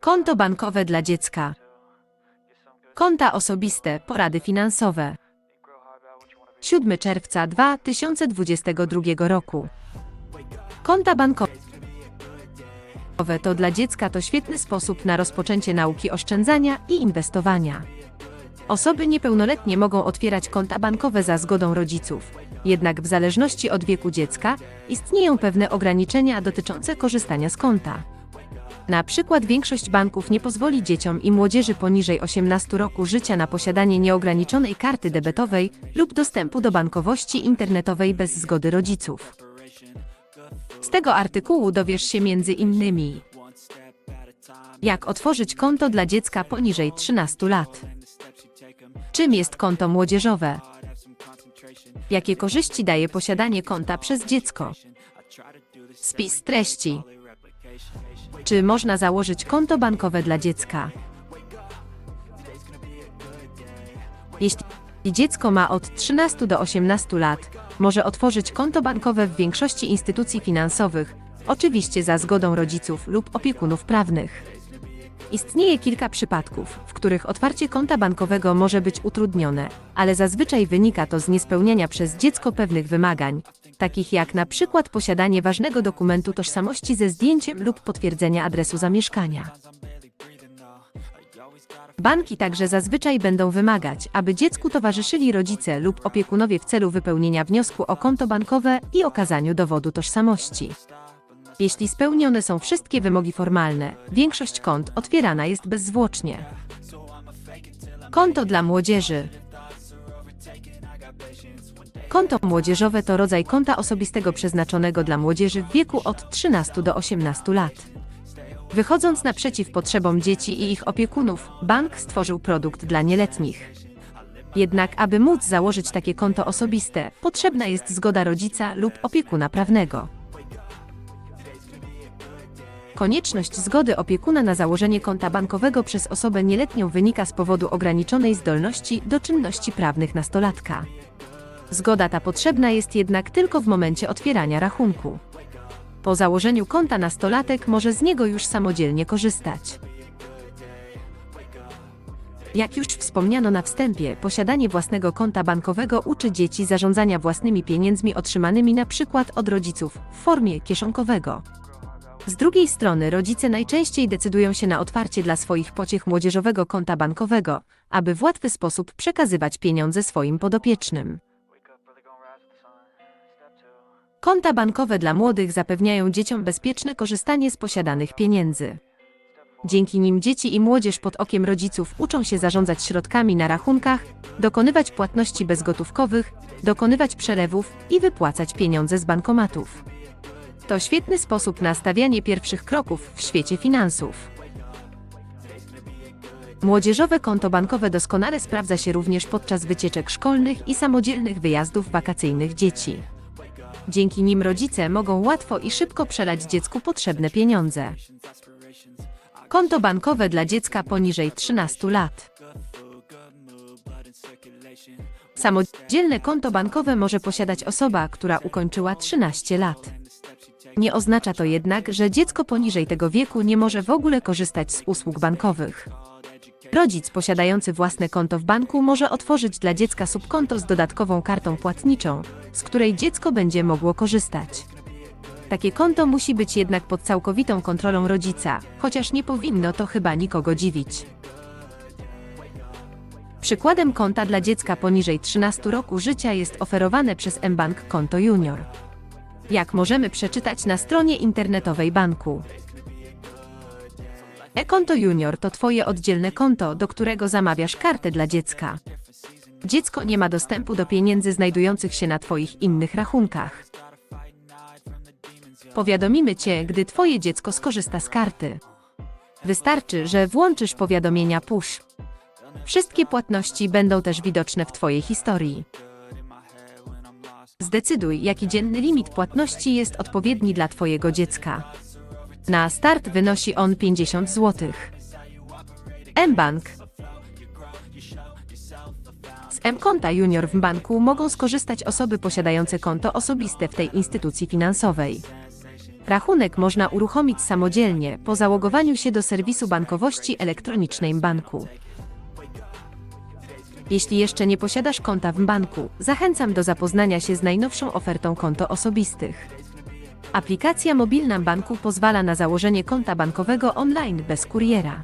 Konto bankowe dla dziecka. Konta osobiste, porady finansowe. 7 czerwca 2022 roku. Konta bankowe to dla dziecka to świetny sposób na rozpoczęcie nauki oszczędzania i inwestowania. Osoby niepełnoletnie mogą otwierać konta bankowe za zgodą rodziców. Jednak w zależności od wieku dziecka istnieją pewne ograniczenia dotyczące korzystania z konta. Na przykład większość banków nie pozwoli dzieciom i młodzieży poniżej 18 roku życia na posiadanie nieograniczonej karty debetowej lub dostępu do bankowości internetowej bez zgody rodziców. Z tego artykułu dowiesz się między innymi jak otworzyć konto dla dziecka poniżej 13 lat. Czym jest konto młodzieżowe? Jakie korzyści daje posiadanie konta przez dziecko? Spis treści. Czy można założyć konto bankowe dla dziecka? Jeśli dziecko ma od 13 do 18 lat, może otworzyć konto bankowe w większości instytucji finansowych, oczywiście za zgodą rodziców lub opiekunów prawnych. Istnieje kilka przypadków, w których otwarcie konta bankowego może być utrudnione, ale zazwyczaj wynika to z niespełniania przez dziecko pewnych wymagań, takich jak na przykład posiadanie ważnego dokumentu tożsamości ze zdjęciem lub potwierdzenia adresu zamieszkania. Banki także zazwyczaj będą wymagać, aby dziecku towarzyszyli rodzice lub opiekunowie w celu wypełnienia wniosku o konto bankowe i okazaniu dowodu tożsamości. Jeśli spełnione są wszystkie wymogi formalne, większość kont otwierana jest bezzwłocznie. Konto dla młodzieży. Konto młodzieżowe to rodzaj konta osobistego przeznaczonego dla młodzieży w wieku od 13 do 18 lat. Wychodząc naprzeciw potrzebom dzieci i ich opiekunów, bank stworzył produkt dla nieletnich. Jednak, aby móc założyć takie konto osobiste, potrzebna jest zgoda rodzica lub opiekuna prawnego. Konieczność zgody opiekuna na założenie konta bankowego przez osobę nieletnią wynika z powodu ograniczonej zdolności do czynności prawnych nastolatka. Zgoda ta potrzebna jest jednak tylko w momencie otwierania rachunku. Po założeniu konta nastolatek może z niego już samodzielnie korzystać. Jak już wspomniano na wstępie, posiadanie własnego konta bankowego uczy dzieci zarządzania własnymi pieniędzmi otrzymanymi na przykład od rodziców w formie kieszonkowego. Z drugiej strony rodzice najczęściej decydują się na otwarcie dla swoich pociech młodzieżowego konta bankowego, aby w łatwy sposób przekazywać pieniądze swoim podopiecznym. Konta bankowe dla młodych zapewniają dzieciom bezpieczne korzystanie z posiadanych pieniędzy. Dzięki nim dzieci i młodzież pod okiem rodziców uczą się zarządzać środkami na rachunkach, dokonywać płatności bezgotówkowych, dokonywać przelewów i wypłacać pieniądze z bankomatów. To świetny sposób na stawianie pierwszych kroków w świecie finansów. Młodzieżowe konto bankowe doskonale sprawdza się również podczas wycieczek szkolnych i samodzielnych wyjazdów wakacyjnych dzieci. Dzięki nim rodzice mogą łatwo i szybko przelać dziecku potrzebne pieniądze. Konto bankowe dla dziecka poniżej 13 lat. Samodzielne konto bankowe może posiadać osoba, która ukończyła 13 lat. Nie oznacza to jednak, że dziecko poniżej tego wieku nie może w ogóle korzystać z usług bankowych. Rodzic posiadający własne konto w banku może otworzyć dla dziecka subkonto z dodatkową kartą płatniczą, z której dziecko będzie mogło korzystać. Takie konto musi być jednak pod całkowitą kontrolą rodzica, chociaż nie powinno to chyba nikogo dziwić. Przykładem konta dla dziecka poniżej 13 roku życia jest oferowane przez mBank Konto Junior. Jak możemy przeczytać na stronie internetowej banku. E-konto Junior to Twoje oddzielne konto, do którego zamawiasz kartę dla dziecka. Dziecko nie ma dostępu do pieniędzy znajdujących się na Twoich innych rachunkach. Powiadomimy Cię, gdy Twoje dziecko skorzysta z karty. Wystarczy, że włączysz powiadomienia push. Wszystkie płatności będą też widoczne w Twojej historii. Zdecyduj, jaki dzienny limit płatności jest odpowiedni dla Twojego dziecka. Na start wynosi on 50 zł. mBank. Z M-konta junior w banku mogą skorzystać osoby posiadające konto osobiste w tej instytucji finansowej. Rachunek można uruchomić samodzielnie po zalogowaniu się do serwisu bankowości elektronicznej banku. Jeśli jeszcze nie posiadasz konta w banku, zachęcam do zapoznania się z najnowszą ofertą konto osobistych. Aplikacja mobilna banku pozwala na założenie konta bankowego online bez kuriera.